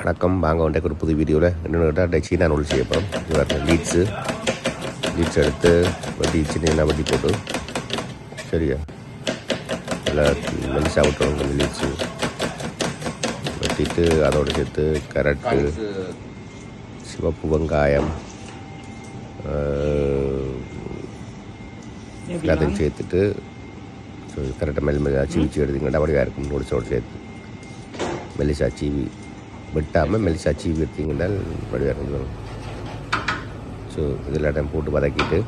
வணக்கம். வாங்க வந்துட்டு ஒரு புது வீடியோவில் என்னென்னு கேட்டால் சீனா நூல் செய்ய போகிறோம் இது லீட்ஸு லீட்ஸ் எடுத்து வட்டி சின்ன வட்டி போட்டு. சரியா? நல்லா மெலிசா விட்டுறோம் கொஞ்சம் லீட்ஸு வெட்டிட்டு அதோடு சேர்த்து கேரட்டு சிவப்பு வெங்காயம் எல்லாத்தையும் சேர்த்துட்டு கரெக்டாக மெல் மெல்ல சீவிச்சு எடுத்தீங்கன்னா வடிவாக இருக்கும் நூடுல்ஸோடு சேர்த்து. மெலிசா சீவி. வெட்டாமல் மெலிசா சீவி எடுத்தீங்கன்னா வடிவாக இருக்கும் ஸோ இதில் டைம் போட்டு வதக்கிட்டு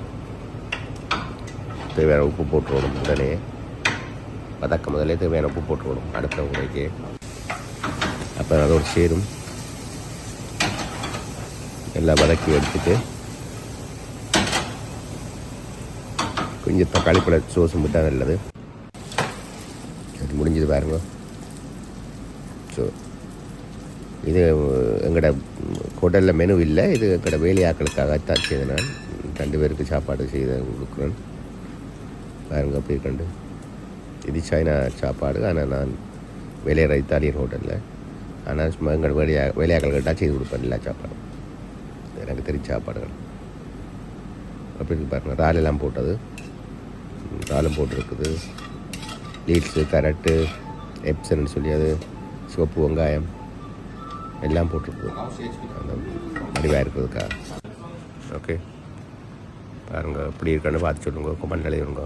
தேவையான உப்பு போட்டுருவோம் உடனே. வதக்க முதலே தேவையான உப்பு போட்டுருவோம் அடுத்த உடைக்கு. அப்போ அதோடு சேரும். எல்லாம் வதக்கி எடுத்துட்டு கொஞ்சம் தக்காளி பழ சோஸும் விட்டால் நல்லது. அது முடிஞ்சது பாருங்க. ஸோ இது எங்களோட ஹோட்டலில் மெனு இல்லை. இது எங்களோட வேலையாக்களுக்காகத்தான் செய்த நான். ரெண்டு பேருக்கு சாப்பாடு செய்து கொடுக்குறேன். பாருங்க அப்படி கண்டு. இது சைனா சாப்பாடு. ஆனால் நான் வேலையிற இத்தாலியன் ஹோட்டலில். ஆனால் சும்மா எங்கள் வேலையா வேலையாக்களுக்கிட்ட செய்து கொடுப்பேன் எல்லா சாப்பாடும். எனக்கு தெரிஞ்ச சாப்பாடுகள். அப்படி இருக்கு பாருங்க இறால் போட்டது. ராலும் போட்டிருக்குது. லீட்ஸு கரட்டு எப்சன்னு சொல்லி அது சிவப்பு வெங்காயம். எல்லாம் போட்டிருக்கு. அந்த வடிவாக இருக்கிறதுக்கா? ஓகே பாருங்க எப்படி இருக்கான்னு பார்த்து சொல்லுங்க கொமெண்ட் எழுதிருங்க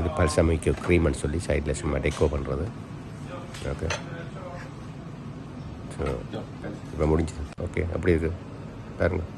இது பல்சமைக்கு க்ரீம்னு சொல்லி சைடில் சும்மா டெக்கோ பண்ணுறது ஓகே ஸோ இப்போ முடிஞ்சுது. ஓகே அப்படி இருக்குது பாருங்கள்